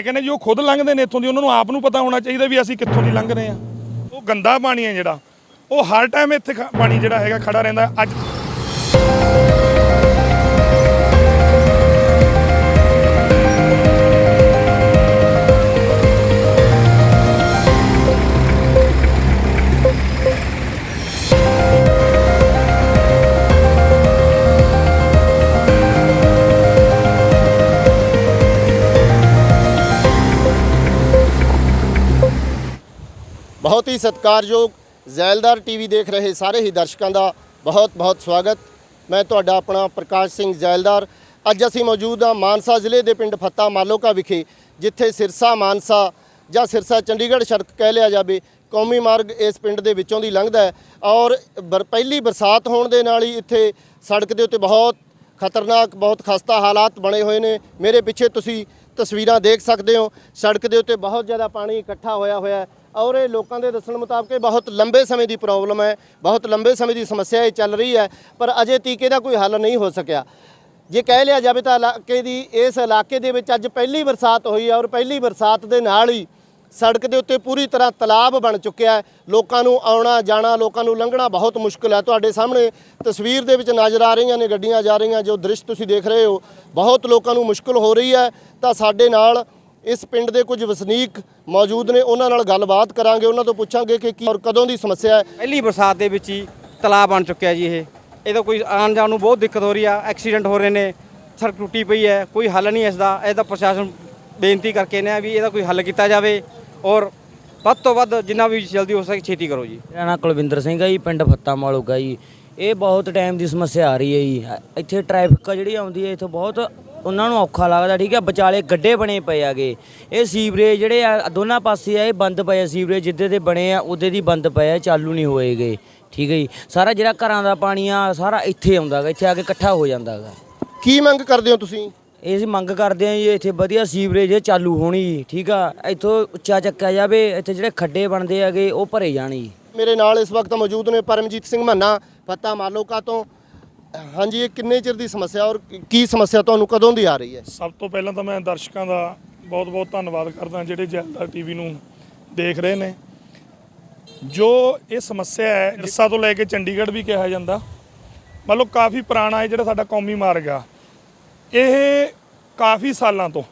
ਮੈਂ ਕਹਿੰਦਾ ਜੀ, ਉਹ ਖੁਦ ਲੰਘਦੇ ਨੇ ਇੱਥੋਂ ਦੀ, ਉਹਨਾਂ ਨੂੰ ਆਪ ਨੂੰ ਪਤਾ ਹੋਣਾ ਚਾਹੀਦਾ ਵੀ ਅਸੀਂ ਕਿੱਥੋਂ ਦੀ ਲੰਘ ਰਹੇ ਆ ਉਹ ਗੰਦਾ ਪਾਣੀ ਹੈ ਜਿਹੜਾ। ਉਹ ਹਰ ਟਾਈਮ ਇੱਥੇ ਖ- ਪਾਣੀ ਜਿਹੜਾ ਹੈਗਾ ਖੜਾ ਰਹਿੰਦਾ। ਅੱਜ ਬਹੁਤ ਹੀ ਸਤਿਕਾਰਯੋਗ ਜ਼ੈਲਦਾਰ ਟੀਵੀ ਦੇਖ ਰਹੇ ਸਾਰੇ ਹੀ ਦਰਸ਼ਕਾਂ ਦਾ ਬਹੁਤ ਬਹੁਤ ਸਵਾਗਤ। ਮੈਂ ਤੁਹਾਡਾ ਆਪਣਾ ਪ੍ਰਕਾਸ਼ ਸਿੰਘ ਜ਼ੈਲਦਾਰ। ਅੱਜ ਅਸੀਂ ਮੌਜੂਦ ਹਾਂ ਮਾਨਸਾ ਜ਼ਿਲ੍ਹੇ ਦੇ ਪਿੰਡ ਫੱਤਾ ਮਾਲੋਕਾ ਵਿਖੇ, ਜਿੱਥੇ ਸਿਰਸਾ ਮਾਨਸਾ ਜਾਂ ਸਿਰਸਾ ਚੰਡੀਗੜ੍ਹ ਸੜਕ ਕਹਿ ਲਿਆ ਜਾਵੇ, ਕੌਮੀ ਮਾਰਗ ਇਸ ਪਿੰਡ ਦੇ ਵਿੱਚੋਂ ਦੀ ਲੰਘਦਾ ਹੈ ਔਰ ਬਰ- ਪਹਿਲੀ ਬਰਸਾਤ ਹੋਣ ਦੇ ਨਾਲ ਹੀ ਇੱਥੇ ਸੜਕ ਦੇ ਉੱਤੇ ਬਹੁਤ ਖਤਰਨਾਕ, ਬਹੁਤ ਖਸਤਾ ਹਾਲਾਤ ਬਣੇ ਹੋਏ ਨੇ। ਮੇਰੇ ਪਿੱਛੇ ਤੁਸੀਂ ਤਸਵੀਰਾਂ ਦੇਖ ਸਕਦੇ ਹੋ। ਸੜਕ ਦੇ ਉੱਤੇ ਬਹੁਤ ਜ਼ਿਆਦਾ ਪਾਣੀ ਇਕੱਠਾ ਹੋਇਆ ਹੋਇਆ ਔਰ ਇਹ ਲੋਕਾਂ ਦੇ ਦੱਸਣ ਮੁਤਾਬਕ ਬਹੁਤ ਲੰਬੇ ਸਮੇਂ ਦੀ ਪ੍ਰੋਬਲਮ ਹੈ, ਬਹੁਤ ਲੰਬੇ ਸਮੇਂ ਦੀ ਸਮੱਸਿਆ ਇਹ ਚੱਲ ਰਹੀ ਹੈ, ਪਰ ਅਜੇ ਤੀਕੇ ਦਾ ਕੋਈ ਹੱਲ ਨਹੀਂ ਹੋ ਸਕਿਆ। ਜੇ ਕਹਿ ਲਿਆ ਜਾਵੇ ਤਾਂ ਇਲਾਕੇ ਦੀ, ਇਸ ਇਲਾਕੇ ਦੇ ਵਿੱਚ ਅੱਜ ਪਹਿਲੀ ਬਰਸਾਤ ਹੋਈ ਹੈ ਔਰ ਪਹਿਲੀ ਬਰਸਾਤ ਦੇ ਨਾਲ ਹੀ ਸੜਕ ਦੇ ਉੱਤੇ ਪੂਰੀ ਤਰ੍ਹਾਂ ਤਲਾਬ ਬਣ ਚੁੱਕਿਆ ਹੈ। ਲੋਕਾਂ ਨੂੰ ਆਉਣਾ, ਜਾਣਾ, ਲੋਕਾਂ ਨੂੰ ਲੰਘਣਾ ਬਹੁਤ ਮੁਸ਼ਕਲ ਹੈ। ਤੁਹਾਡੇ ਸਾਹਮਣੇ ਤਸਵੀਰ ਦੇ ਵਿੱਚ ਨਜ਼ਰ ਆ ਰਹੀਆਂ ਨੇ, ਗੱਡੀਆਂ ਜਾ ਰਹੀਆਂ, ਜੋ ਦ੍ਰਿਸ਼ ਤੁਸੀਂ ਦੇਖ ਰਹੇ ਹੋ, ਬਹੁਤ ਲੋਕਾਂ ਨੂੰ ਮੁਸ਼ਕਲ ਹੋ ਰਹੀ ਹੈ। ਤਾਂ ਸਾਡੇ ਨਾਲ ਇਸ ਪਿੰਡ ਦੇ ਕੁਝ ਵਸਨੀਕ ਮੌਜੂਦ ਨੇ ਉਹਨਾਂ ਨਾਲ ਗੱਲਬਾਤ ਕਰਾਂਗੇ ਉਹਨਾਂ ਤੋਂ ਪੁੱਛਾਂਗੇ ਕਿ ਕੀ ਔਰ ਕਦੋਂ ਦੀ ਸਮੱਸਿਆ ਹੈ। ਪਹਿਲੀ ਬਰਸਾਤ ਦੇ ਵਿੱਚ ਹੀ ਤਲਾਬ ਬਣ ਚੁੱਕਿਆ ਜੀ ਇਹ। ਇਹਦਾ ਕੋਈ ਆਉਣ ਜਾਣ ਨੂੰ ਬਹੁਤ ਦਿੱਕਤ ਹੋ ਰਹੀ ਆ ਐਕਸੀਡੈਂਟ ਹੋ ਰਹੇ ਨੇ ਸੜਕ ਟੁੱਟੀ ਪਈ ਹੈ ਕੋਈ ਹੱਲ ਨਹੀਂ ਇਸ ਦਾ। ਇਹਦਾ ਪ੍ਰਸ਼ਾਸਨ ਬੇਨਤੀ ਕਰਕੇ ਨੇ ਵੀ ਇਹਦਾ ਕੋਈ ਹੱਲ ਕੀਤਾ ਜਾਵੇ ਔਰ ਵੱਧ ਤੋਂ ਵੱਧ ਜਿੰਨਾ ਵੀ ਜਲਦੀ ਹੋ ਸਕੇ ਛੇਤੀ ਕਰੋ ਜੀ। ਮੇਰਾ ਨਾਂ ਕੁਲਵਿੰਦਰ ਸਿੰਘ ਹੈ ਜੀ ਪਿੰਡ ਫੱਤਾ ਮਾਲੂਗਾ ਜੀ। ਇਹ ਬਹੁਤ ਟਾਈਮ ਦੀ ਸਮੱਸਿਆ ਆ ਰਹੀ ਹੈ ਜੀ। ਇੱਥੇ ਟ੍ਰੈਫਿਕ ਜਿਹੜੀ ਆਉਂਦੀ ਹੈ ਇੱਥੇ ਬਹੁਤ ਉਹਨਾਂ ਨੂੰ ਔਖਾ ਲੱਗਦਾ ਠੀਕ ਹੈ ਵਿਚਾਲੇ ਗੱਡੇ ਬਣੇ ਪਏ ਆਗੇ ਇਹ ਸੀਵਰੇਜ ਜਿਹੜੇ ਆ ਦੋਨਾਂ ਪਾਸੇ ਆ ਇਹ ਬੰਦ ਪਏ ਆ ਸੀਵਰੇਜ ਜਿੱਦੇ ਦੇ ਬਣੇ ਆ ਉਹਦੇ ਦੀ ਬੰਦ ਪਏ ਆ ਚਾਲੂ ਨਹੀਂ ਹੋਏਗੇ ਠੀਕ ਹੈ ਜੀ? ਸਾਰਾ ਜਿਹੜਾ ਘਰਾਂ ਦਾ ਪਾਣੀ ਆ ਸਾਰਾ ਇੱਥੇ ਆਉਂਦਾ ਗਾ ਇੱਥੇ ਆ ਕੇ ਇਕੱਠਾ ਹੋ ਜਾਂਦਾ ਗਾ ਕੀ ਮੰਗ ਕਰਦੇ ਹੋ ਤੁਸੀਂ? ਇਹ ਅਸੀਂ ਮੰਗ ਕਰਦੇ ਹਾਂ ਜੀ ਇੱਥੇ ਵਧੀਆ ਸੀਵਰੇਜ ਚਾਲੂ ਹੋਣੀ ਠੀਕ ਆ? ਇੱਥੋਂ ਉੱਚਾ ਚੱਕਿਆ ਜਾਵੇ ਇੱਥੇ ਜਿਹੜੇ ਖੱਡੇ ਬਣਦੇ ਹੈਗੇ ਉਹ ਭਰੇ ਜਾਣ ਜੀ। ਮੇਰੇ ਨਾਲ ਇਸ ਵਕਤ ਮੌਜੂਦ ਨੇ ਪਰਮਜੀਤ ਸਿੰਘ ਮੰਨਾ ਫੱਤਾ ਮਾਲੋਕਾ ਤੋਂ। ਹਾਂਜੀ, ਇਹ ਕਿੰਨੇ ਚਿਰ ਦੀ ਸਮੱਸਿਆ ਔਰ ਕੀ ਸਮੱਸਿਆ ਤੁਹਾਨੂੰ ਕਦੋਂ ਦੀ ਆ ਰਹੀ ਹੈ? ਸਭ ਤੋਂ ਪਹਿਲਾਂ ਤਾਂ ਮੈਂ ਦਰਸ਼ਕਾਂ ਦਾ ਬਹੁਤ-ਬਹੁਤ ਧੰਨਵਾਦ ਕਰਦਾ ਜਿਹੜੇ ਜੈਲਦਾਰ ਟੀਵੀ ਨੂੰ ਦੇਖ ਰਹੇ ਨੇ। ਜੋ ਇਹ ਸਮੱਸਿਆ ਹੈ ਰਿਸਾ ਤੋਂ ਲੈ ਕੇ ਚੰਡੀਗੜ੍ਹ ਵੀ ਕਿਹਾ ਜਾਂਦਾ, ਮਤਲਬ ਕਾਫੀ ਪੁਰਾਣਾ ਹੈ ਜਿਹੜਾ ਸਾਡਾ ਕੌਮੀ ਮਾਰਗ ਆ। ਇਹ ਕਾਫੀ ਸਾਲਾਂ ਤੋਂ,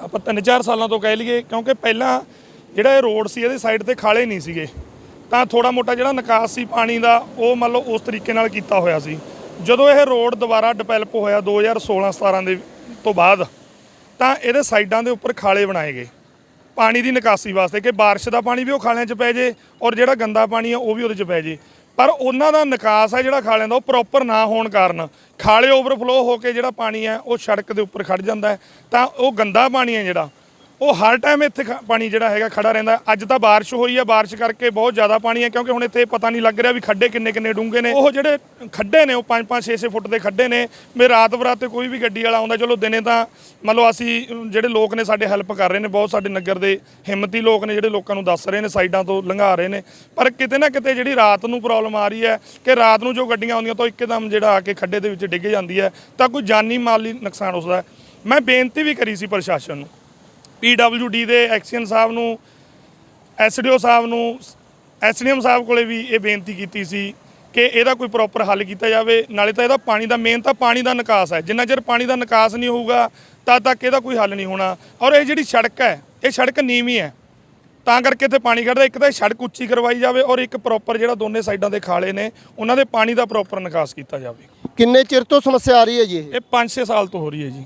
ਆਪਾਂ ਤਿੰਨ ਚਾਰ ਸਾਲਾਂ ਤੋਂ ਕਹਿ ਲਈਏ, ਕਿਉਂਕਿ ਪਹਿਲਾਂ ਜਿਹੜਾ ਇਹ ਰੋਡ ਸੀ, ਇਹਦੇ ਸਾਈਡ ਤੇ ਖਾਲੇ ਨਹੀਂ ਸੀਗੇ। ਤਾਂ ਥੋੜਾ ਮੋਟਾ ਜਿਹੜਾ ਨਿਕਾਸ ਸੀ ਪਾਣੀ ਦਾ, ਉਹ ਮੰਨ ਲਓ ਉਸ ਤਰੀਕੇ ਨਾਲ ਕੀਤਾ ਹੋਇਆ ਸੀ। ਜਦੋਂ ਇਹ ਰੋਡ ਦੁਬਾਰਾ ਡਿਵੈਲਪ ਹੋਇਆ 2016-17 ਦੇ ਤੋਂ ਬਾਅਦ, ਤਾਂ ਇਹਦੇ ਸਾਈਡਾਂ ਦੇ ਉੱਪਰ ਖਾਲੇ ਬਣਾਏ ਗਏ। ਪਾਣੀ ਦੀ ਨਿਕਾਸੀ ਵਾਸਤੇ ਕਿ ਬਾਰਿਸ਼ ਦਾ ਪਾਣੀ ਵੀ ਉਹ ਖਾਲਿਆਂ 'ਚ ਪੈ ਜੇ ਔਰ ਜਿਹੜਾ ਗੰਦਾ ਪਾਣੀ ਆ ਉਹ ਵੀ ਉਹਦੇ 'ਚ ਪੈ ਜੇ। ਪਰ ਉਹਨਾਂ ਦਾ ਨਿਕਾਸ ਹੈ ਜਿਹੜਾ ਖਾਲਿਆਂ ਦਾ, ਉਹ ਪ੍ਰੋਪਰ ਨਾ ਹੋਣ ਕਾਰਨ ਖਾਲੇ ਓਵਰਫਲੋ ਹੋ ਕੇ ਜਿਹੜਾ ਪਾਣੀ ਹੈ ਉਹ ਸੜਕ ਦੇ ਉੱਪਰ ਖੜ ਜਾਂਦਾ ਹੈ। ਤਾਂ ਉਹ ਗੰਦਾ ਪਾਣੀ ਹੈ ਜਿਹੜਾ ਉਹ ਹਰ ਟਾਈਮ ਇੱਥੇ ਖ- ਪਾਣੀ ਜਿਹੜਾ ਹੈਗਾ ਖੜਾ ਰਹਿੰਦਾ। ਅੱਜ ਤਾਂ ਬਾਰਿਸ਼ ਹੋਈ ਹੈ ਬਾਰਿਸ਼ ਕਰਕੇ ਬਹੁਤ ਜ਼ਿਆਦਾ ਪਾਣੀ ਹੈ ਕਿਉਂਕਿ ਹੁਣ ਇੱਥੇ ਪਤਾ ਨਹੀਂ ਲੱਗ ਰਿਹਾ ਵੀ ਖੱਡੇ ਕਿੰਨੇ ਕਿੰਨੇ ਡੂੰਘੇ ਨੇ। ਉਹ ਜਿਹੜੇ ਖੱਡੇ ਨੇ, ਉਹ 5-5 6-6 ਫੁੱਟ ਦੇ ਖੱਡੇ ਨੇ। ਮੇ ਰਾਤ ਬਰਾਤ 'ਤੇ ਕੋਈ ਵੀ ਗੱਡੀ ਵਾਲਾ ਆਉਂਦਾ, ਚਲੋ ਦਿਨੇ ਤਾਂ ਮੰਨ ਲਓ ਅਸੀਂ ਜਿਹੜੇ ਲੋਕ ਨੇ ਸਾਡੇ ਹੈਲਪ ਕਰ ਰਹੇ ਨੇ, ਬਹੁਤ ਸਾਡੇ ਨਗਰ ਦੇ ਹਿੰਮਤੀ ਲੋਕ ਨੇ, ਜਿਹੜੇ ਲੋਕਾਂ ਨੂੰ ਦੱਸ ਰਹੇ ਨੇ, ਸਾਈਡਾਂ ਤੋਂ ਲੰਘਾ ਰਹੇ ਨੇ। ਪਰ ਕਿਤੇ ਨਾ ਕਿਤੇ ਜਿਹੜੀ ਰਾਤ ਨੂੰ ਪ੍ਰੋਬਲਮ ਆ ਰਹੀ ਹੈ ਕਿ ਰਾਤ ਨੂੰ ਜੋ ਗੱਡੀਆਂ ਆਉਂਦੀਆਂ, ਤਾਂ ਇੱਕਦਮ ਜਿਹੜਾ ਆ ਕੇ ਖੱਡੇ ਦੇ ਵਿੱਚ ਡਿੱਗ ਜਾਂਦੀ ਹੈ। ਤਾਂ ਕੋਈ ਜਾਨੀ ਮਾਲੀ ਨੁਕਸਾਨ ਉਸਦਾ ਮੈਂ ਬੇਨਤੀ ਵੀ ਕਰੀ ਸੀ ਪ੍ਰਸ਼ਾਸਨ ਨੂੰ ਪੀਡਬਲਯੂਡੀ ਦੇ ਐਕਸੀਅਨ ਸਾਹਿਬ ਨੂੰ ਐਸਡੀਓ ਸਾਹਿਬ ਨੂੰ ਐਸਡੀਐਮ ਸਾਹਿਬ ਕੋਲੇ ਵੀ ਇਹ ਬੇਨਤੀ ਕੀਤੀ ਸੀ ਕਿ ਇਹਦਾ ਕੋਈ ਪ੍ਰੋਪਰ ਹੱਲ ਕੀਤਾ ਜਾਵੇ। ਨਾਲੇ ਤਾਂ ਇਹਦਾ ਪਾਣੀ ਦਾ ਮੇਨ ਤਾਂ ਪਾਣੀ ਦਾ ਨਿਕਾਸ ਹੈ। ਜਿੰਨਾ ਚਿਰ ਪਾਣੀ ਦਾ ਨਿਕਾਸ ਨਹੀਂ ਹੋਊਗਾ ਤਦ ਤੱਕ ਇਹਦਾ ਕੋਈ ਹੱਲ ਨਹੀਂ ਹੋਣਾ। ਔਰ ਇਹ ਜਿਹੜੀ ਸੜਕ ਹੈ ਇਹ ਸੜਕ ਨੀਵੀਂ ਹੈ। ਤਾਂ ਕਰਕੇ ਇੱਥੇ ਪਾਣੀ ਖੜਦਾ ਇੱਕ ਤਾਂ ਸੜਕ ਉੱਚੀ ਕਰਵਾਈ ਜਾਵੇ ਔਰ ਇੱਕ ਪ੍ਰੋਪਰ ਜਿਹੜਾ ਦੋਨੇ ਸਾਈਡਾਂ ਦੇ ਖਾਲੇ ਨੇ ਉਹਨਾਂ ਦੇ ਪਾਣੀ ਦਾ ਪ੍ਰੋਪਰ ਨਿਕਾਸ ਕੀਤਾ ਜਾਵੇ। ਕਿੰਨੇ ਚਿਰ ਤੋਂ ਸਮੱਸਿਆ ਆ ਰਹੀ ਹੈ ਜੀ ਇਹ? ਇਹ 5-6 ਸਾਲ ਤੋਂ ਹੋ ਰਹੀ ਹੈ ਜੀ।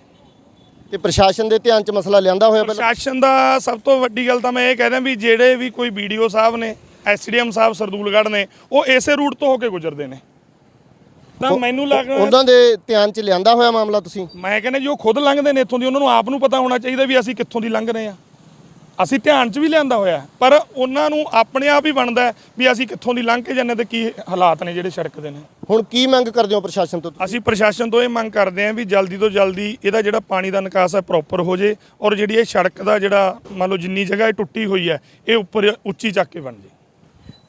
ਤੇ ਪ੍ਰਸ਼ਾਸਨ ਦੇ ਧਿਆਨ 'ਚ ਮਸਲਾ ਲਿਆਂਦਾ ਹੋਇਆ ਪਹਿਲਾਂ? ਪ੍ਰਸ਼ਾਸਨ ਦਾ ਸਭ ਤੋਂ ਵੱਡੀ ਗੱਲ ਤਾਂ ਮੈਂ ਇਹ ਕਹਿ ਦਿਆਂ ਵੀ ਜਿਹੜੇ ਵੀ ਕੋਈ ਵੀਡੀਓ ਸਾਹਿਬ ਨੇ ਐਸਡੀਐਮ ਸਾਹਿਬ ਸਰਦੂਲਗੜ੍ਹ ਨੇ ਉਹ ਇਸੇ ਰੂਟ ਤੋਂ ਹੋ ਕੇ ਗੁਜ਼ਰਦੇ ਨੇ। ਤਾਂ ਮੈਨੂੰ ਲੱਗਦਾ ਉਹਨਾਂ ਦੇ ਧਿਆਨ 'ਚ ਲਿਆਂਦਾ ਹੋਇਆ ਮਾਮਲਾ ਤੁਸੀਂ? ਮੈਂ ਕਹਿੰਦਾ ਜੀ ਉਹ ਖੁਦ ਲੰਘਦੇ ਨੇ ਇੱਥੋਂ ਦੀ ਉਹਨਾਂ ਨੂੰ ਆਪ ਨੂੰ ਪਤਾ ਹੋਣਾ ਚਾਹੀਦਾ ਵੀ ਅਸੀਂ ਕਿੱਥੋਂ ਦੀ ਲੰਘ ਰਹੇ ਆ ਅਸੀਂ ਧਿਆਨ 'ਚ ਵੀ ਲਿਆਂਦਾ ਹੋਇਆ ਪਰ ਉਹਨਾਂ ਨੂੰ ਆਪਣੇ ਆਪ ਹੀ ਬਣਦਾ ਵੀ ਅਸੀਂ ਕਿੱਥੋਂ ਦੀ ਲੰਘ ਕੇ ਜਾਂਦੇ ਤੇ ਕੀ ਹਾਲਾਤ ਨੇ ਜਿਹੜੇ ਸੜਕ ਦੇ ਨੇ। ਹੁਣ ਕੀ ਮੰਗ ਕਰਦੇ ਹੋ ਪ੍ਰਸ਼ਾਸਨ ਤੋਂ ਅਸੀਂ ਪ੍ਰਸ਼ਾਸਨ ਤੋਂ ਇਹ ਮੰਗ ਕਰਦੇ ਹਾਂ ਵੀ ਜਲਦੀ ਤੋਂ ਜਲਦੀ ਇਹਦਾ ਜਿਹੜਾ ਪਾਣੀ ਦਾ ਨਿਕਾਸ ਹੈ ਪ੍ਰੋਪਰ ਹੋ ਜੇ ਔਰ ਜਿਹੜੀ ਇਹ ਸੜਕ ਦਾ ਜਿਹੜਾ ਮੰਨ ਲਓ ਜਿੰਨੀ ਜਗ੍ਹਾ ਇਹ ਟੁੱਟੀ ਹੋਈ ਹੈ ਇਹ ਉੱਪਰ ਉੱਚੀ ਚੱਕ ਕੇ ਬਣ ਜੇ।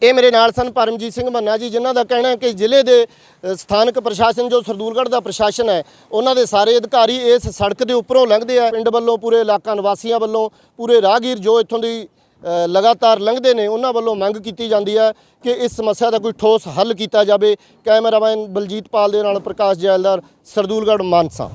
ਇਹ ਮੇਰੇ ਨਾਲ ਸਨ ਪਰਮਜੀਤ ਸਿੰਘ ਮੰਨਾ ਜੀ, ਜਿਨ੍ਹਾਂ ਦਾ ਕਹਿਣਾ ਹੈ ਕਿ ਜ਼ਿਲ੍ਹੇ ਦੇ ਸਥਾਨਕ ਪ੍ਰਸ਼ਾਸਨ ਜੋ ਸਰਦੂਲਗੜ੍ਹ ਦਾ ਪ੍ਰਸ਼ਾਸਨ ਹੈ, ਉਹਨਾਂ ਦੇ ਸਾਰੇ ਅਧਿਕਾਰੀ ਇਸ ਸੜਕ ਦੇ ਉੱਪਰੋਂ ਲੰਘਦੇ ਆ। ਪਿੰਡ ਵੱਲੋਂ ਪੂਰੇ ਇਲਾਕਾ ਨਿਵਾਸੀਆਂ ਵੱਲੋਂ ਪੂਰੇ ਰਾਹਗੀਰ ਜੋ ਇੱਥੋਂ ਦੀ ਲਗਾਤਾਰ ਲੰਘਦੇ ਨੇ, ਉਹਨਾਂ ਵੱਲੋਂ ਮੰਗ ਕੀਤੀ ਜਾਂਦੀ ਹੈ ਕਿ ਇਸ ਸਮੱਸਿਆ ਦਾ ਕੋਈ ਠੋਸ ਹੱਲ ਕੀਤਾ ਜਾਵੇ। ਕੈਮਰਾਮੈਨ ਬਲਜੀਤ ਪਾਲ ਦੇ ਨਾਲ ਪ੍ਰਕਾਸ਼ ਜੈਲਦਾਰ, ਸਰਦੂਲਗੜ੍ਹ ਮਾਨਸਾ।